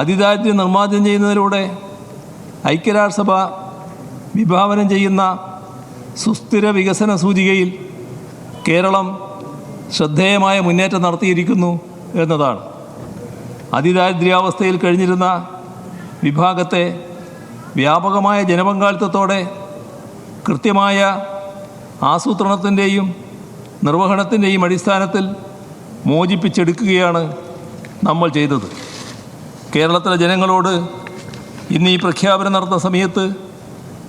അതിദാരിദ്ര്യം നിർമ്മാർജനം ചെയ്യുന്നതിലൂടെ ഐക്യരാഷ്ട്രസഭ വിഭാവനം ചെയ്യുന്ന സുസ്ഥിര വികസന സൂചികയിൽ കേരളം ശ്രദ്ധേയമായ മുന്നേറ്റം നടത്തിയിരിക്കുന്നു എന്നതാണ്. അതിദാരിദ്ര്യാവസ്ഥയിൽ കഴിഞ്ഞിരുന്ന വിഭാഗത്തെ വ്യാപകമായ ജനപങ്കാളിത്തത്തോടെ കൃത്യമായ ആസൂത്രണത്തിന്റെയും നിർവഹണത്തിന്റെയും അടിസ്ഥാനത്തിൽ മോചിപ്പിച്ചെടുക്കുകയാണ് നമ്മൾ ചെയ്തത്. കേരളത്തിലെ ജനങ്ങളോട് ഇന്ന് ഈ പ്രഖ്യാപനം നടത്തുന്ന സമയത്ത്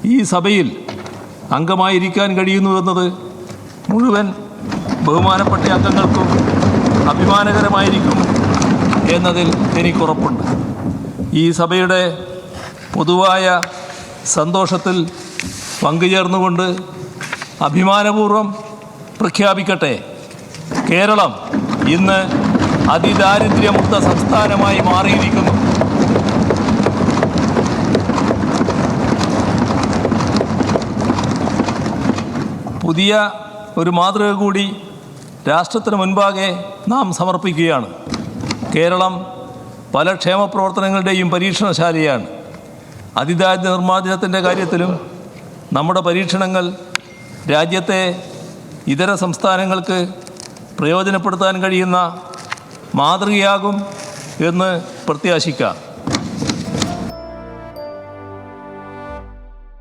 ഈ സഭയിൽ അംഗമായിരിക്കാൻ കഴിയുന്നു എന്നത് മുഴുവൻ ബഹുമാനപ്പെട്ട അംഗങ്ങൾക്കും അഭിമാനകരമായിരിക്കും എന്നതിൽ എനിക്കുറപ്പുണ്ട്. ഈ സഭയുടെ പൊതുവായ സന്തോഷത്തിൽ പങ്കുചേർന്നുകൊണ്ട് അഭിമാനപൂർവം പ്രഖ്യാപിക്കട്ടെ. കേരളം ഇന്ന് അതിദാരിദ്ര്യമുക്ത സംസ്ഥാനമായി മാറിയിരിക്കുന്നു. പുതിയ ഒരു മാതൃക കൂടി രാഷ്ട്രത്തിന് മുൻപാകെ നാം സമർപ്പിക്കുകയാണ്. കേരളം പല ക്ഷേമ പ്രവർത്തനങ്ങളുടെയും പരീക്ഷണശാലയാണ്. അതിദാരിദ്ര്യ നിർമ്മാർജനത്തിന്റെ കാര്യത്തിലും നമ്മുടെ പരീക്ഷണങ്ങൾ രാജ്യത്തെ ഇതര സംസ്ഥാനങ്ങൾക്ക് പ്രയോജനപ്പെടുത്താൻ കഴിയുന്ന മാതൃകയാകും എന്ന് പ്രത്യാശിക്കാം.